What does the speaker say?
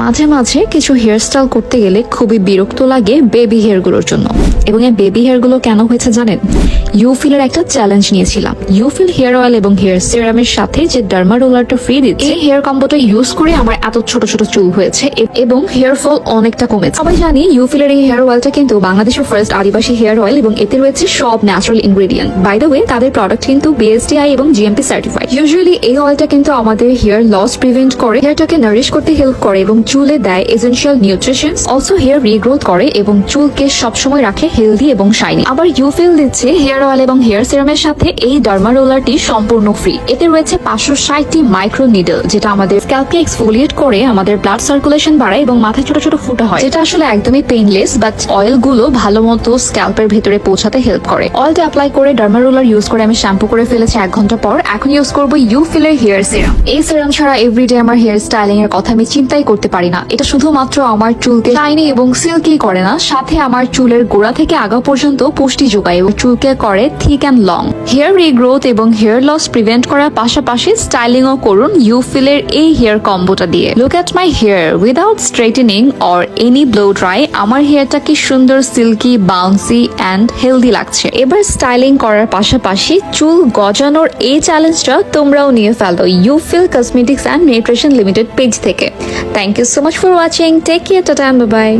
মাঝে মাঝে কিছু হেয়ার স্টাইল করতে গেলে খুবই বিরক্ত লাগে বেবি হেয়ারগুলোর জন্য। এবং এই বেবি হেয়ারগুলো কেন হয়েছে জানেন? ইউফিলের একটা চ্যালেঞ্জ নিয়েছিলাম। ইউফিল হেয়ার অয়েল এবং হেয়ার সিরামের সাথে যে ডার্মা রোলারটা ফ্রি দিচ্ছে, এই হেয়ার কম্বোটা ইউজ করে আমার এত ছোট ছোট চুল হয়েছে এবং হেয়ার ফল অনেকটা কমেছে। সবাই জানি ইউফিলের এই হেয়ার অয়েলটা কিন্তু বাংলাদেশের ফার্স্ট আদিবাসী হেয়ার অয়েল এবং এতে রয়েছে সব natural ingredient by the way তাদের প্রোডাক্ট কিন্তু বিএসডিআই এবং জিএমপি সার্টিফাইড ইউজুয়ালি এই অয়েলটা কিন্তু আমাদের হেয়ার লস প্রিভেন্ট করে হেয়ারটাকে নারিশ করতে হেল্প করে এবং চুলে দেয় essential nutrition also hair regrowth করে এবং চুলকে সবসময় রাখে হেলদি এবং শাইনি আবার ইউফিল দিচ্ছে হেয়ার অয়েল এবং হেয়ার সিরামের সাথে এই ডার্মা রোলারটি সম্পূর্ণ ফ্রি এতে রয়েছে পাঁচশো ষাটটি মাইক্রো নিডল যেটা আমাদের স্ক্যাল্পকে এক্সফোলিয়েট করে আমাদের ব্লাড সার্কুলেশন বাড়ায় এবং মাথায় ছোট ছোট ফুটা হয়। যেটা আসলে একদমই পেইনলেস বাট অয়েলগুলো ভালো মতো স্ক্যাল্পের ভেতরে পৌঁছাতে হেল্প করে। অয়েলটা অ্যাপ্লাই করে ডার্মা রোলার ইউজ করে আমি শ্যাম্পু করে ফেলেছি এক ঘণ্টা পর। এখন ইউজ করব ইউফিলের হেয়ার সিরাম এই সিরাম ছাড়া এভরিডে আমার হেয়ার স্টাইলিং এর কথা আমি চিন্তাই করতে পারি না। এটা শুধুমাত্র আমার চুলকে শাইনি এবং সিল্কি করে না, সাথে আমার চুলের গোড়া থেকে আগা পর্যন্ত পুষ্টি যোগায় এবং চুলকে করে thick and long hair regrowth এবং হেয়ার লস প্রিভেন্ট করার পাশাপাশি স্টাইলিংও করুন ইউফিলের এই হেয়ার কম্বোটা দিয়ে। Look at my hair without straightening or any blow dry আমার হেয়ারটা কি সুন্দর সিল্কি বাউন্সি অ্যান্ড হেলদি লাগছে। এবার স্টাইলিং করার পাশাপাশি চুল গজানোর এই চ্যালেঞ্জটা তোমরাও নিয়ে ফেলো Yufil cosmetics and nutrition limited page থেকে। Thank you so much for watching take care tata bye